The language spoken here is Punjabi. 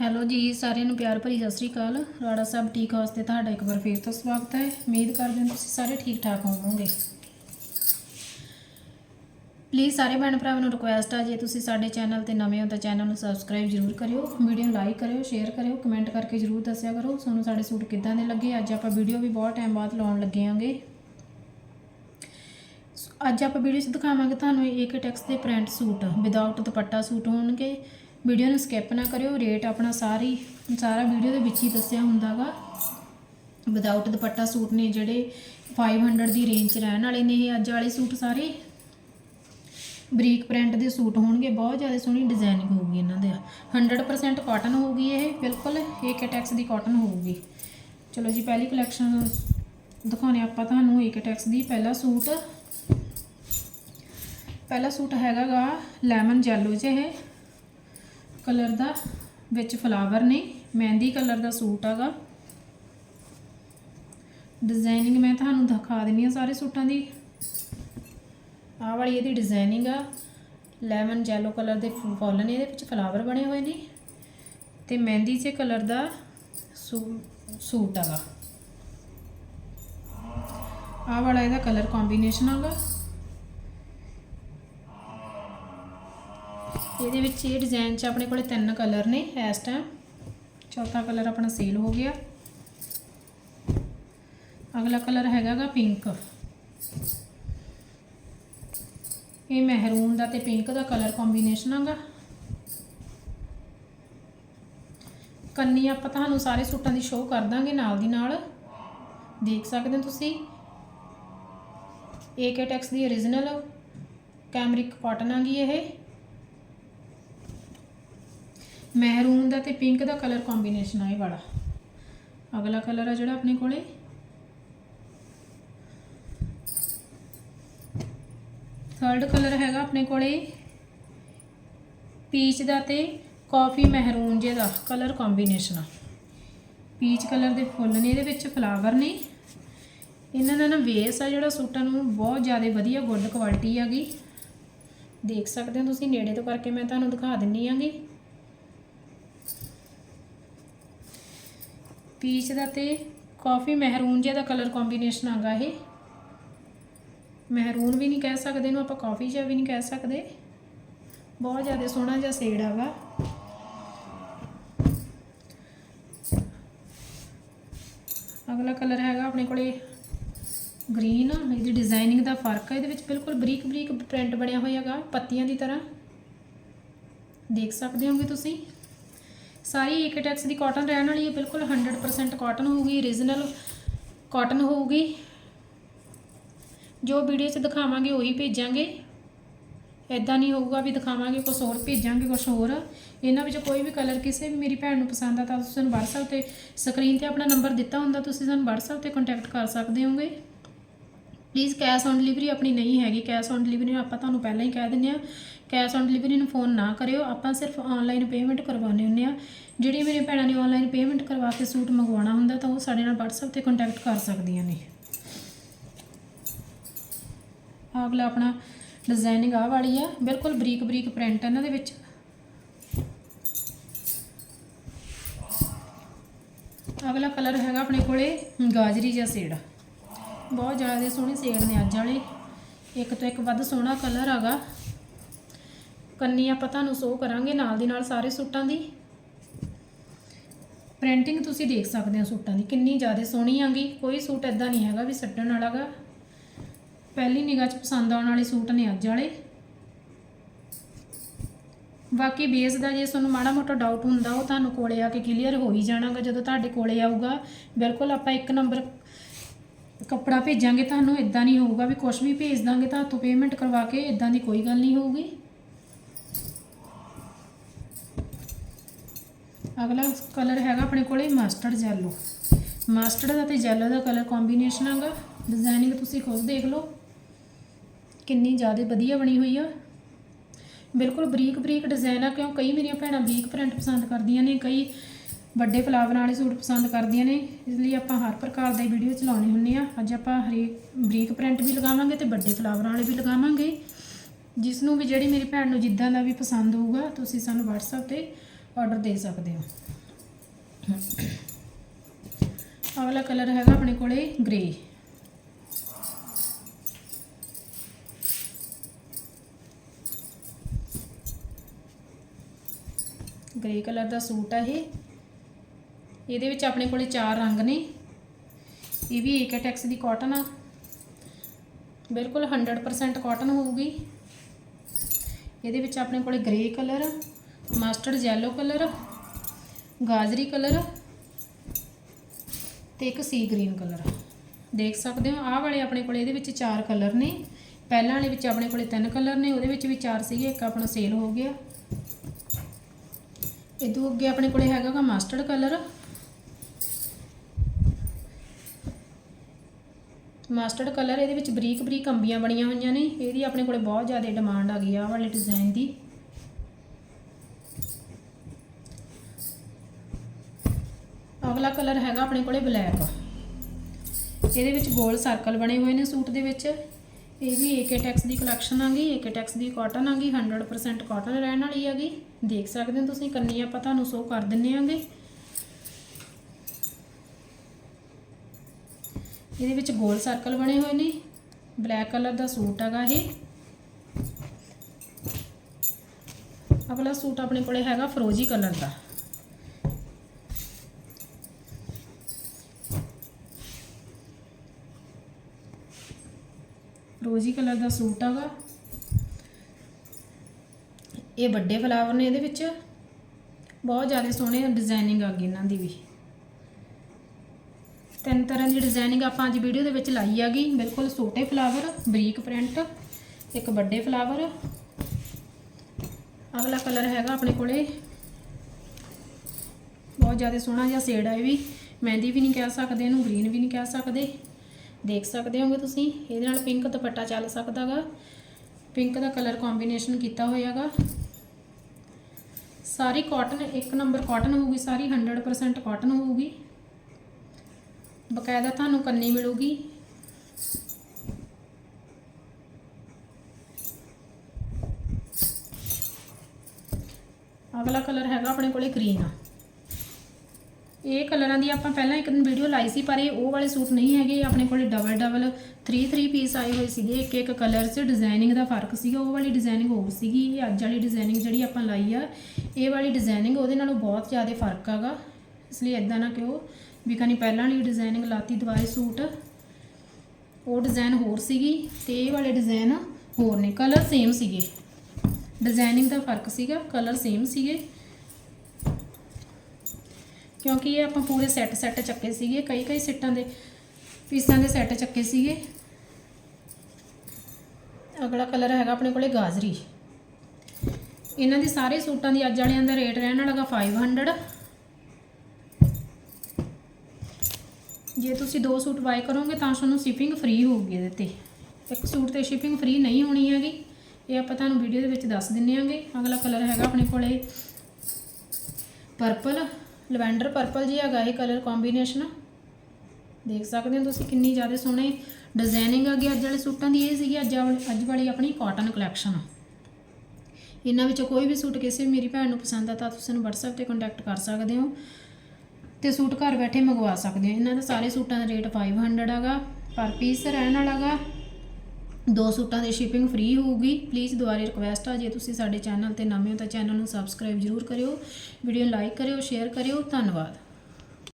ਹੈਲੋ ਜੀ, ਸਾਰਿਆਂ ਨੂੰ ਪਿਆਰ ਭਰੀ ਸਤਿ ਸ੍ਰੀ ਅਕਾਲ। ਰਾੜਾ ਸਾਹਿਬ ਠੀਕ ਹਾਊਸ ਤੇ ਤੁਹਾਡਾ ਇੱਕ ਵਾਰ ਫੇਰ ਤੋਂ ਸਵਾਗਤ ਹੈ। ਉਮੀਦ ਕਰਦੇ ਹਾਂ ਤੁਸੀਂ ਸਾਰੇ ਠੀਕ ਠਾਕ ਹੋਵੋਗੇ। ਪਲੀਜ਼ ਸਾਰੇ ਭੈਣ ਭਰਾਵਾਂ ਨੂੰ ਰਿਕੁਐਸਟ ਆ, ਜੇ ਤੁਸੀਂ ਸਾਡੇ ਚੈਨਲ ਤੇ ਨਵੇਂ ਹੋ ਤਾਂ ਚੈਨਲ ਨੂੰ ਸਬਸਕ੍ਰਾਈਬ ਜ਼ਰੂਰ ਕਰਿਓ ਵੀਡੀਓ ਨੂੰ ਲਾਈਕ ਕਰਿਓ ਸ਼ੇਅਰ ਕਰਿਓ ਕਮੈਂਟ ਕਰਕੇ ਜ਼ਰੂਰ ਦੱਸਿਆ ਕਰੋ, ਤੁਹਾਨੂੰ ਸਾਡੇ ਸੂਟ ਕਿੱਦਾਂ ਦੇ ਲੱਗੇ, ਅੱਜ ਆਪਾਂ ਵੀਡੀਓ ਵੀ ਬਹੁਤ ਟਾਈਮ ਬਾਅਦ ਲਾਉਣ ਲੱਗੇ ਆਂਗੇ ਅੱਜ ਆਪਾਂ ਵੀਡੀਓ 'ਚ ਦਿਖਾਵਾਂਗੇ ਤੁਹਾਨੂੰ ਇੱਕ ਟੈਕਸ ਦੇ ਪ੍ਰਿੰਟ ਸੂਟ ਵਿਦਆਊਟ ਦੁਪੱਟਾ ਸੂਟ ਹੋਣਗੇ। ਵੀਡੀਓ ਨੂੰ ਸਕਿਪ ਨਾ ਕਰਿਓ ਰੇਟ ਆਪਣਾ ਸਾਰੀ, ਸਾਰਾ ਵੀਡੀਓ ਦੇ ਵਿੱਚ ਹੀ ਦੱਸਿਆ ਹੁੰਦਾਗਾ। ਵਿਦਆਊਟ ਦੁਪੱਟਾ ਸੂਟ ਨੇ ਜਿਹੜੇ 500 ਦੀ ਰੇਂਜ 'ਚ ਰਹਿਣ ਵਾਲੇ ਨੇ, ਇਹ ਅੱਜ ਵਾਲੇ ਸੂਟ ਸਾਰੇ। ਬਰੀਕ ਪ੍ਰਿੰਟ ਦੇ ਸੂਟ ਹੋਣਗੇ, ਬਹੁਤ ਜ਼ਿਆਦਾ ਸੋਹਣੀ ਡਿਜ਼ਾਈਨਿੰਗ ਹੋਊਗੀ ਇਹਨਾਂ ਦੇ। 100% ਕਾਟਨ ਹੋਊਗੀ ਇਹ, ਬਿਲਕੁਲ ਏਕੇ ਟੈਕਸ ਦੀ ਕਾਟਨ ਹੋਊਗੀ। ਚਲੋ ਜੀ, ਪਹਿਲੀ ਕਲੈਕਸ਼ਨ ਦਿਖਾਉਣੇ ਆਪਾਂ ਤੁਹਾਨੂੰ ਏਕੇ ਟੈਕਸ ਦੀ ਪਹਿਲਾ ਸੂਟ। ਪਹਿਲਾ ਸੂਟ ਹੈਗਾਗਾ ਲੈਮਨ ਜੈਲੋ 'ਚ ਇਹ। ਕਲਰ ਦਾ ਵਿੱਚ ਫਲਾਵਰ ਨੇ, ਮਹਿੰਦੀ ਕਲਰ ਦਾ ਸੂਟ ਹੈਗਾ। ਡਿਜ਼ਾਈਨਿੰਗ ਮੈਂ ਤੁਹਾਨੂੰ ਦਿਖਾ ਦਿੰਨੀ ਆ ਸਾਰੇ ਸੂਟਾਂ ਦੀ। ਆਹ ਵਾਲੀ ਇਹਦੀ ਡਿਜ਼ਾਈਨਿੰਗ ਆ। ਲੈਮਨ ਜੈਲੋ ਕਲਰ ਦੇ ਫੁ- ਫੁੱਲ ਨੇ, ਇਹਦੇ ਵਿੱਚ ਫਲਾਵਰ ਬਣੇ ਹੋਏ ਨੇ। ਤੇ ਮਹਿੰਦੀ 'ਚ ਕਲਰ ਦਾ ਸੂ- ਸੂਟ ਹੈਗਾ। ਆਹ ਵਾਲਾ ਇਹਦਾ ਕਲਰ ਕੰਬੀਨੇਸ਼ਨ ਹੈਗਾ। ਇਹਦੇ ਵਿੱਚ ਇਹ ਡਿਜ਼ਾਈਨ 'ਚ ਆਪਣੇ ਕੋਲੇ ਤਿੰਨ ਕਲਰ ਨੇ ਇਸ ਟਾਈਮ ਚੌਥਾ ਕਲਰ ਆਪਣਾ ਸੇਲ ਹੋ ਗਿਆ। ਅਗਲਾ ਕਲਰ ਹੈਗਾਗਾ ਪਿੰਕ ਇਹ ਮਹਿਰੂਨ ਦਾ ਤੇ ਪਿੰਕ ਦਾ ਕਲਰ ਕੰਬੀਨੇਸ਼ਨ ਹੈਗਾ ਕੰਨੀ ਆਪਾਂ ਤੁਹਾਨੂੰ ਸਾਰੇ ਸੂਟਾਂ ਦੀ ਸ਼ੋਅ ਕਰ ਦਾਂਗੇ ਨਾਲ ਦੀ ਨਾਲ। ਦੇਖ ਸਕਦੇ ਹੋ ਤੁਸੀਂ। ਏਕੇ ਟੈਕਸ ਦੀ origignal ਕੈਮਰਿਕ ਕਾਟਨ ਆਗੀ ਇਹ। ਮਹਿਰੂਨ ਦਾ ਤੇ ਪਿੰਕ ਦਾ ਕਲਰ ਕੰਬੀਨੇਸ਼ਨ ਆ ਇਹ ਵਾਲਾ। ਅਗਲਾ ਕਲਰ ਆ ਜਿਹੜਾ ਆਪਣੇ ਕੋਲੇ। ਥਰਡ ਕਲਰ ਹੈਗਾ ਆਪਣੇ ਕੋਲੇ ਪੀਚ ਦਾ ਤੇ ਕਾਫੀ ਮਹਿਰੂਨ ਜੇ ਦਾ ਕਲਰ ਕੰਬੀਨੇਸ਼ਨ ਆ। ਪੀਚ ਕਲਰ ਦੇ ਫੁੱਲ ਨੇ, ਇਹਦੇ ਵਿੱਚ ਫਲਾਵਰ ਨੇ। ਇਹਨਾਂ ਦਾ ਨਾ ਵੇਸ ਆ ਜਿਹੜਾ ਸੂਟਾਂ ਨੂੰ ਬਹੁਤ ਜ਼ਿਆਦਾ ਵਧੀਆ ਗੁੱਡ ਕੁਆਲਿਟੀ ਹੈਗੀ। ਦੇਖ ਸਕਦੇ ਹੋ ਤੁਸੀਂ ਨੇੜੇ ਤੋਂ ਕਰਕੇ ਮੈਂ ਤੁਹਾਨੂੰ ਦਿਖਾ ਦਿੰਨੀ ਆਂਗੀ ਪੀਚ ਦਾ ਤੇ ਕਾਫੀ ਮਹਿਰੂਨ ਜਿਹਾ ਦਾ ਕਲਰ ਕੰਬੀਨੇਸ਼ਨ ਆਗਾ ਇਹ। ਮਹਿਰੂਨ ਵੀ ਨਹੀਂ ਕਹਿ ਸਕਦੇ, ਇਹਨੂੰ ਆਪਾਂ ਕਾਫੀ ਜਿਹਾ ਵੀ ਨਹੀਂ ਕਹਿ ਸਕਦੇ। ਬਹੁਤ ਜ਼ਿਆਦਾ ਸੋਹਣਾ ਜਿਹਾ ਸ਼ੇਡ ਆਗਾ। ਅਗਲਾ ਕਲਰ ਹੈਗਾ ਆਪਣੇ ਕੋਲੇ ਗ੍ਰੀਨ ਇਹਦੀ ਡਿਜ਼ਾਈਨਿੰਗ ਦਾ ਫ਼ਰਕ ਹੈ ਇਹਦੇ ਵਿੱਚ ਬਿਲਕੁਲ ਬਰੀਕ ਬਰੀਕ ਪ੍ਰਿੰਟ ਬਣਿਆ ਹੋਇਆ ਹੈਗਾ, ਪੱਤੀਆਂ ਦੀ ਤਰ੍ਹਾਂ। ਦੇਖ ਸਕਦੇ ਹੋਗੇ ਤੁਸੀਂ? ਸਾਰੀ ਏਕਟੈਕਸ ਦੀ ਕਾਟਨ ਰਹਿਣ ਵਾਲੀ ਹੈ, ਬਿਲਕੁਲ 100% ਕਾਟਨ ਹੋਊਗੀ origignal ਕਾਟਨ ਹੋਊਗੀ। ਜੋ ਵੀਡੀਓ 'ਚ ਦਿਖਾਵਾਂਗੇ, ਉਹੀ ਭੇਜਾਂਗੇ। ਇਦਾਂ ਨਹੀਂ ਹੋਊਗਾ ਵੀ ਦਿਖਾਵਾਂਗੇ ਕੁਝ ਹੋਰ ਭੇਜਾਂਗੇ ਕੁਝ ਹੋਰ। ਇਹਨਾਂ ਵਿੱਚ ਕੋਈ ਵੀ ਕਲਰ ਕਿਸੇ ਵੀ ਮੇਰੀ ਭੈਣ ਨੂੰ ਪਸੰਦ ਆ, ਤਾਂ ਤੁਸੀਂ ਸਾਨੂੰ WhatsApp ਤੇ ਸਕਰੀਨ ਤੇ ਆਪਣਾ ਨੰਬਰ ਦਿੱਤਾ ਹੁੰਦਾ, ਤੁਸੀਂ ਸਾਨੂੰ WhatsApp ਤੇ ਕੰਟੈਕਟ ਕਰ ਸਕਦੇ ਹੋਗੇ। ਪਲੀਜ਼ ਕੈਸ਼ ਔਨ ਡਿਲੀਵਰੀ ਆਪਣੀ ਨਹੀਂ ਹੈਗੀ। ਕੈਸ਼ ਔਨ ਡਿਲੀਵਰੀ ਆਪਾਂ ਤੁਹਾਨੂੰ ਪਹਿਲਾਂ ਹੀ ਕਹਿ ਦਿੰਦੇ ਆ ਕੈਸ਼ ਔਨ ਡਿਲੀਵਰੀ ਨੂੰ ਫੋਨ ਨਾ ਕਰਿਓ। ਆਪਾਂ ਸਿਰਫ ਆਨਲਾਈਨ ਪੇਮੈਂਟ ਕਰਵਾਉਂਦੇ ਹੁੰਦੇ ਆ ਜਿਹੜੀ ਮੇਰੇ ਭੈਣਾਂ ਨੇ ਆਨਲਾਈਨ ਪੇਮੈਂਟ ਕਰਵਾ ਕੇ ਸੂਟ ਮੰਗਵਾਉਣਾ ਹੁੰਦਾ ਤਾਂ ਉਹ ਸਾਡੇ ਨਾਲ WhatsApp ਤੇ ਕੰਟੈਕਟ ਕਰ ਸਕਦੀਆਂ ਨੇ। ਅਗਲਾ ਆਪਣਾ ਡਿਜ਼ਾਈਨਿੰਗ ਆ ਵਾਲੀ ਆ। ਬਿਲਕੁਲ ਬਰੀਕ ਬਰੀਕ ਪ੍ਰਿੰਟ ਇਹਨਾਂ ਦੇ ਵਿੱਚ। ਅਗਲਾ ਕਲਰ ਹੈਗਾ ਆਪਣੇ ਕੋਲੇ ਗਾਜਰੀ ਜਾਂ ਸੇੜਾ। ਬਹੁਤ ਜ਼ਿਆਦਾ ਸੋਹਣੇ ਸ਼ੇਡ ਨੇ ਅੱਜ ਵਾਲੇ। ਇੱਕ ਤੋਂ ਇੱਕ ਵੱਧ ਸੋਹਣਾ ਕਲਰ ਹੈਗਾ। ਕੰਨੀ ਆਪਾਂ ਤੁਹਾਨੂੰ ਸੋ ਕਰਾਂਗੇ ਨਾਲ ਦੀ ਨਾਲ ਸਾਰੇ ਸੂਟਾਂ ਦੀ। ਪ੍ਰਿੰਟਿੰਗ ਤੁਸੀਂ ਦੇਖ ਸਕਦੇ ਹੋ ਸੂਟਾਂ ਦੀ, ਕਿੰਨੀ ਜ਼ਿਆਦਾ ਸੋਹਣੀ ਆਂਗੀ ਕੋਈ ਸੂਟ ਐਦਾਂ ਨਹੀਂ ਹੈਗਾ ਵੀ ਛੱਡਣ ਵਾਲਾਗਾ। ਪਹਿਲੀ ਨਿਗਾਹ 'ਚ ਪਸੰਦ ਆਉਣ ਵਾਲੇ ਸੂਟ ਨੇ ਅੱਜ ਵਾਲੇ। ਬਾਕੀ ਬੇਸ ਦਾ ਜੇ ਤੁਹਾਨੂੰ ਮਾੜਾ ਮੋਟਾ ਡਾਊਟ ਹੁੰਦਾ, ਉਹ ਤੁਹਾਨੂੰ ਕੋਲੇ ਆ ਕੇ ਕਲੀਅਰ ਹੋ ਹੀ ਜਾਣਾਗਾ ਜਦੋਂ ਤੁਹਾਡੇ ਕੋਲੇ ਆਊਗਾ। ਬਿਲਕੁਲ ਆਪਾਂ ਇੱਕ ਨੰਬਰ ਕੱਪੜਾ ਭੇਜਾਂਗੇ, ਤੁਹਾਨੂੰ ਇਦਾਂ ਨਹੀਂ ਹੋਊਗਾ ਵੀ ਕੁਝ ਵੀ ਭੇਜ ਦਾਂਗੇ, ਤਾਂ ਹੱਥੋਂ ਪੇਮੈਂਟ ਕਰਵਾ ਕੇ ਇਦਾਂ ਦੀ ਕੋਈ ਗੱਲ ਨਹੀਂ ਹੋਊਗੀ। ਅਗਲਾ ਕਲਰ ਹੈਗਾ ਆਪਣੇ ਕੋਲੇ ਮਸਟਰਡ ਜੈਲੋ ਮਸਟਰਡ ਦਾ ਤੇ ਜੈਲੋ ਦਾ ਕਲਰ ਕੰਬੀਨੇਸ਼ਨ ਹੈਗਾ। ਡਿਜ਼ਾਈਨਿੰਗ ਤੁਸੀਂ ਖੁਦ ਦੇਖ ਲਓ। ਕਿੰਨੀ ਜ਼ਿਆਦਾ ਵਧੀਆ ਬਣੀ ਹੋਈ ਆ। ਬਿਲਕੁਲ ਬਰੀਕ ਬਰੀਕ ਡਿਜ਼ਾਈਨ ਆ, ਕਿਉਂ ਕਈ ਮੇਰੀਆਂ ਭੈਣਾਂ ਬਰੀਕ ਪ੍ਰਿੰਟ ਪਸੰਦ ਕਰਦੀਆਂ ਨੇ, ਕਈ ਵੱਡੇ ਫਲਾਵਰਾਂ ਵਾਲੇ ਸੂਟ ਪਸੰਦ ਕਰਦੀਆਂ ਨੇ, ਇਸ ਲਈ ਆਪਾਂ ਹਰ ਪ੍ਰਕਾਰ ਦੇ ਵੀਡੀਓ ਚਲਾਉਣੇ ਹੁੰਨੇ ਆ। ਅੱਜ ਆਪਾਂ ਹਰੇਕ ਬਰੀਕ ਪ੍ਰਿੰਟ ਵੀ ਲਗਾਵਾਂਗੇ ਤੇ ਵੱਡੇ ਫਲਾਵਰ ਵਾਲੇ ਵੀ ਲਗਾਵਾਂਗੇ। ਜਿਸ ਨੂੰ ਵੀ ਜਿਹੜੀ ਮੇਰੀ ਭੈਣ ਨੂੰ ਜਿੱਦਾਂ ਦਾ ਵੀ ਪਸੰਦ ਹੋਊਗਾ, ਤੁਸੀਂ ਸਾਨੂੰ WhatsApp ਤੇ ਆਰਡਰ ਦੇ ਸਕਦੇ ਹੋ। ਅਗਲਾ ਕਲਰ ਹੈਗਾ ਆਪਣੇ ਕੋਲੇ ਗ੍ਰੇ ਗ੍ਰੇ ਕਲਰ ਦਾ ਸੂਟ ਹੈ ਇਹ। ਇਹਦੇ ਵਿੱਚ ਆਪਣੇ ਕੋਲੇ ਚਾਰ ਰੰਗ ਨੇ। ਇਹ ਵੀ ਏਕਟੈਕਸ ਦੀ ਕਾਟਨ। ਆ ਬਿਲਕੁਲ 100% ਕਾਟਨ ਹੋਊਗੀ। ਇਹਦੇ ਵਿੱਚ ਆਪਣੇ ਕੋਲੇ grey colour mustard yellow colour ਗਾਜਰੀ colour ਤੇ ਇੱਕ ਸੀ ਗ੍ਰੀਨ ਕਲਰ ਦੇਖ ਸਕਦੇ ਹੋ, ਆਹ ਵਾਲੇ ਆਪਣੇ ਕੋਲੇ ਇਹਦੇ ਵਿੱਚ ਚਾਰ ਕਲਰ ਨੇ। ਪਹਿਲਾਂ ਵਾਲੇ ਵਿੱਚ ਆਪਣੇ ਕੋਲੇ ਤਿੰਨ ਕਲਰ ਨੇ, ਉਹਦੇ ਵਿੱਚ ਵੀ ਚਾਰ ਸੀਗੇ, ਇੱਕ ਆਪਣਾ ਸੇਲ ਹੋ ਗਿਆ। ਇਹ ਤੋਂ ਅੱਗੇ ਆਪਣੇ ਕੋਲੇ ਹੈਗਾ ਗਾ ਮਸਟਰਡ ਕਲਰ ਮਸਟਰਡ ਕਲਰ, ਇਹਦੇ ਵਿੱਚ ਬਰੀਕ ਬਰੀਕ ਅੰਬੀਆਂ ਬਣੀਆਂ ਹੋਈਆਂ ਨੇ। ਇਹਦੀ ਆਪਣੇ ਕੋਲੇ ਬਹੁਤ ਜ਼ਿਆਦਾ ਡਿਮਾਂਡ ਆ ਗਈ ਆ ਵਾਲੇ ਡਿਜ਼ਾਈਨ ਦੀ। ਅਗਲਾ ਕਲਰ ਹੈਗਾ ਆਪਣੇ ਕੋਲੇ ਬਲੈਕ। ਇਹਦੇ ਵਿੱਚ ਗੋਲ ਸਰਕਲ ਬਣੇ ਹੋਏ ਨੇ ਸੂਟ ਦੇ ਵਿੱਚ। ਇਹ ਵੀ ਏਕੇ ਟੈਕਸ ਦੀ ਕਲੈਕਸ਼ਨ ਆਗੀ ਏਕਟੈਕਸ ਦੀ ਕਾਟਨ ਆਗੀ 100% ਕਾਟਨ ਰਹਿਣ ਵਾਲੀ ਹੈਗੀ ਦੇਖ ਸਕਦੇ ਹੋ ਤੁਸੀਂ ਕੰਨੀ ਆਪਾਂ ਤੁਹਾਨੂੰ ਸ਼ੋ ਕਰ ਦਿੰਨੇ ਆਂਗੇ। ਇਹਦੇ ਵਿੱਚ ਗੋਲ ਸਰਕਲ ਬਣੇ ਹੋਏ ਨੇ। ਬਲੈਕ ਕਲਰ ਦਾ ਸੂਟ ਹੈਗਾ ਇਹ। ਅਗਲਾ ਸੂਟ ਆਪਣੇ ਕੋਲੇ ਹੈਗਾ ਫਰੋਜੀ ਕਲਰ ਦਾ। ਰੋਜ਼ੀ ਕਲਰ ਦਾ ਸੂਟ ਹੈਗਾ। ਇਹ ਵੱਡੇ ਫਲਾਵਰ ਨੇ ਇਹਦੇ ਵਿੱਚ। ਬਹੁਤ ਜ਼ਿਆਦਾ ਸੋਹਣੇ ਡਿਜ਼ਾਈਨਿੰਗ ਆ ਗਈ ਇਹਨਾਂ ਦੀ ਵੀ। ਤਿੰਨ ਤਰ੍ਹਾਂ ਦੀ ਡਿਜ਼ਾਈਨਿੰਗ ਆਪਾਂ ਅੱਜ ਵੀਡੀਓ ਦੇ ਵਿੱਚ ਲਾਈ ਹੈਗੀ। ਬਿਲਕੁਲ ਛੋਟੇ ਫਲਾਵਰ ਬਰੀਕ ਪ੍ਰਿੰਟ ਇੱਕ ਵੱਡੇ ਫਲਾਵਰ ਅਗਲਾ ਕਲਰ ਹੈਗਾ ਆਪਣੇ ਕੋਲੇ। ਬਹੁਤ ਜ਼ਿਆਦਾ ਸੋਹਣਾ ਜਿਹਾ ਸ਼ੇਡ ਆ ਇਹ ਵੀ। ਮਹਿੰਦੀ ਵੀ ਨਹੀਂ ਕਹਿ ਸਕਦੇ, ਇਹਨੂੰ ਗ੍ਰੀਨ ਵੀ ਨਹੀਂ ਕਹਿ ਸਕਦੇ। ਦੇਖ ਸਕਦੇ ਹੋਗੇ ਤੁਸੀਂ, ਇਹਦੇ ਨਾਲ ਪਿੰਕ ਦੁਪੱਟਾ ਚੱਲ ਸਕਦਾਗਾ ਪਿੰਕ ਦਾ ਕਲਰ ਕੰਬੀਨੇਸ਼ਨ ਕੀਤਾ ਹੋਇਆਗਾ ਸਾਰੀ ਕਾਟਨ ਇੱਕ ਨੰਬਰ ਕਾਟਨ ਹੋਊਗੀ ਸਾਰੀ 100% ਕਾਟਨ ਹੋਊਗੀ। ਬਕਾਇਦਾ ਤੁਹਾਨੂੰ ਕੰਨੀ ਮਿਲੂਗੀ। ਅਗਲਾ ਕਲਰ ਹੈਗਾ ਆਪਣੇ ਕੋਲੇ ਗ੍ਰੀਨ। ਇਹ ਕਲਰਾਂ ਦੀ ਆਪਾਂ ਪਹਿਲਾਂ ਇੱਕ ਦਿਨ ਵੀਡੀਓ ਲਾਈ ਸੀ, ਪਰ ਇਹ ਉਹ ਵਾਲੇ ਸੂਟ ਨਹੀਂ ਹੈਗੇ। ਆਪਣੇ ਕੋਲੇ ਡਬਲ ਡਬਲ 3 3 ਪੀਸ ਆਏ ਹੋਏ ਸੀਗੇ। ਇੱਕ ਇੱਕ ਕਲਰ 'ਚ ਡਿਜ਼ਾਈਨਿੰਗ ਦਾ ਫ਼ਰਕ ਸੀਗਾ। ਉਹ ਵਾਲੀ ਡਿਜ਼ਾਈਨਿੰਗ ਹੋਰ ਸੀਗੀ। ਇਹ ਅੱਜ ਵਾਲੀ ਡਿਜ਼ਾਈਨਿੰਗ ਜਿਹੜੀ ਆਪਾਂ ਲਾਈ ਆ, ਇਹ ਵਾਲੀ ਡਿਜ਼ਾਈਨਿੰਗ ਉਹਦੇ ਨਾਲੋਂ ਬਹੁਤ ਜ਼ਿਆਦਾ ਫ਼ਰਕ ਆਗਾ ਇਸ ਲਈ ਇਦਾਂ ਨਾ ਕਿਉਂ ਵੀ ਕਨੀ ਪਹਿਲਾਂ ਵਾਲੀ ਡਿਜ਼ਾਈਨਿੰਗ ਲਾਤੀ ਦੁਬਾਰੇ ਸੂਟ। ਉਹ ਡਿਜ਼ਾਈਨ ਹੋਰ ਸੀਗੀ ਤੇ ਇਹ ਵਾਲੇ ਡਿਜ਼ਾਈਨ ਹੋਰ ਨੇ ਕਲਰ ਸੇਮ ਸੀਗੇ। ਡਿਜ਼ਾਈਨਿੰਗ ਦਾ ਫ਼ਰਕ ਸੀਗਾ ਕਲਰ ਸੇਮ ਸੀਗੇ। ਕਿਉਂਕਿ ਇਹ ਆਪਾਂ ਪੂਰੇ ਸੈੱਟ ਸੈੱਟ ਚੱਕੇ ਸੀਗੇ, ਕਈ ਕਈ ਸੈੱਟਾਂ ਦੇ ਪੀਸਾਂ ਦੇ ਸੈੱਟ ਚੱਕੇ ਸੀਗੇ। ਅਗਲਾ ਕਲਰ ਹੈਗਾ ਆਪਣੇ ਕੋਲੇ ਗਾਜਰੀ। ਇਹਨਾਂ ਦੇ ਸਾਰੇ ਸੂਟਾਂ ਦੀ ਅੱਜ ਵਾਲਿਆਂ ਦਾ ਰੇਟ ਰਹਿਣ ਵਾਲਾਗਾ 500 ਜੇ ਤੁਸੀਂ ਦੋ ਸੂਟ ਬਾਏ ਕਰੋਗੇ ਤਾਂ ਤੁਹਾਨੂੰ ਸ਼ਿਪਿੰਗ ਫ੍ਰੀ ਹੋਊਗੀ ਇਹਦੇ ਤੇ। ਇੱਕ ਸੂਟ ਤੇ ਸ਼ਿਪਿੰਗ ਫ੍ਰੀ ਨਹੀਂ ਹੋਣੀ ਹੈਗੀ। ਇਹ ਆਪਾਂ ਤੁਹਾਨੂੰ ਵੀਡੀਓ ਦੇ ਵਿੱਚ ਦੱਸ ਦਿੰਨੇ ਆਂਗੇ। ਅਗਲਾ ਕਲਰ ਹੈਗਾ ਆਪਣੇ ਕੋਲੇ ਪਰਪਲ ਲਵੈਂਡਰ ਪਰਪਲ ਜੀ ਹੈਗਾ ਇਹ ਕਲਰ ਕੰਬੀਨੇਸ਼ਨ ਦੇਖ ਸਕਦੇ ਹੋ ਤੁਸੀਂ ਕਿੰਨੀ ਜ਼ਿਆਦਾ ਸੋਹਣੇ ਡਿਜ਼ਾਈਨਿੰਗ ਆ ਗਈ ਅੱਜ ਵਾਲੇ ਸੂਟਾਂ ਦੀ। ਇਹ ਸੀਗੀ ਅੱਜ ਵਾਲੀ ਅੱਜ ਵਾਲੀ ਆਪਣੀ ਕਾਟਨ ਕਲੈਕਸ਼ਨ ਇਹਨਾਂ ਵਿੱਚੋਂ ਕੋਈ ਵੀ ਸੂਟ ਕਿਸੇ ਵੀ ਮੇਰੀ ਭੈਣ ਨੂੰ ਪਸੰਦ ਆ ਤਾਂ ਤੁਸੀਂ ਇਹਨੂੰ WhatsApp ਤੇ ਕੰਟੈਕਟ ਕਰ ਸਕਦੇ ਹੋ। ਤੇ ਸੂਟ ਘਰ ਬੈਠੇ ਮੰਗਵਾ ਸਕਦੇ ਹੋ ਇਹਨਾਂ ਦੇ ਸਾਰੇ ਸੂਟਾਂ ਦਾ ਰੇਟ 500 ਹੈਗਾ, ਪਰ ਪੀਸ ਰਹਿਣ ਵਾਲਾਗਾ ਦੋ ਸੂਟਾਂ ਦੀ ਸ਼ਿਪਿੰਗ ਫ੍ਰੀ ਹੋਊਗੀ। ਪਲੀਜ਼ ਦੁਬਾਰੇ ਰਿਕਵੈਸਟ ਆ, ਜੇ ਤੁਸੀਂ ਸਾਡੇ ਚੈਨਲ ਤੇ ਨਵੇਂ ਹੋ ਤਾਂ ਚੈਨਲ ਨੂੰ ਸਬਸਕ੍ਰਾਈਬ ਜ਼ਰੂਰ ਕਰਿਓ। ਵੀਡੀਓ ਨੂੰ ਲਾਈਕ ਕਰਿਓ ਸ਼ੇਅਰ ਕਰਿਓ। ਧੰਨਵਾਦ।